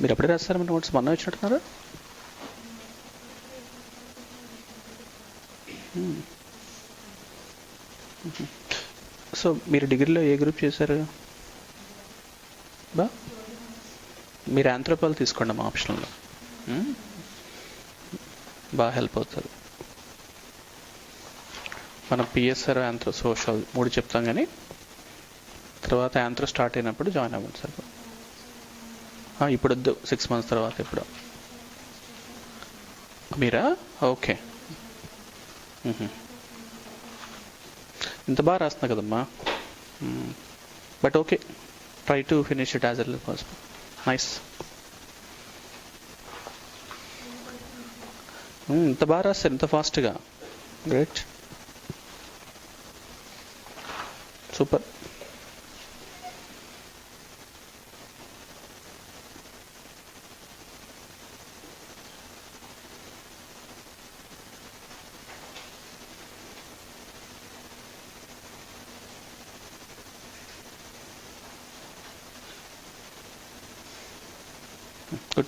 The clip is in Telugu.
మీరు ఎప్పుడే రాస్తారు మీరు నోట్స్? మొన్న వచ్చినట్టున్నారు? సో మీరు డిగ్రీలో ఏ గ్రూప్ చేశారు? బా. మీరు ఆంథ్రోపాల్ తీసుకోండి మా ఆప్షన్లో. బాగా హెల్ప్ అవుతుంది మనం పిఎస్ఆర్ యాంథ్రో సోషల్ మూడు చెప్తాం కానీ తర్వాత యాంత్రో స్టార్ట్ అయినప్పుడు జాయిన్ అవ్వండి సార్. ఇప్పుడు వద్దు. సిక్స్ మంత్స్ తర్వాత ఇప్పుడు. మీరా? ఓకే. ఇంత బాగా రాస్తున్నా కదమ్మా. But okay try to finish it as L possible nice ఇంత బాగా రాస్తారు. ఇంత ఫాస్ట్గా గ్రేట్ సూపర్ Good.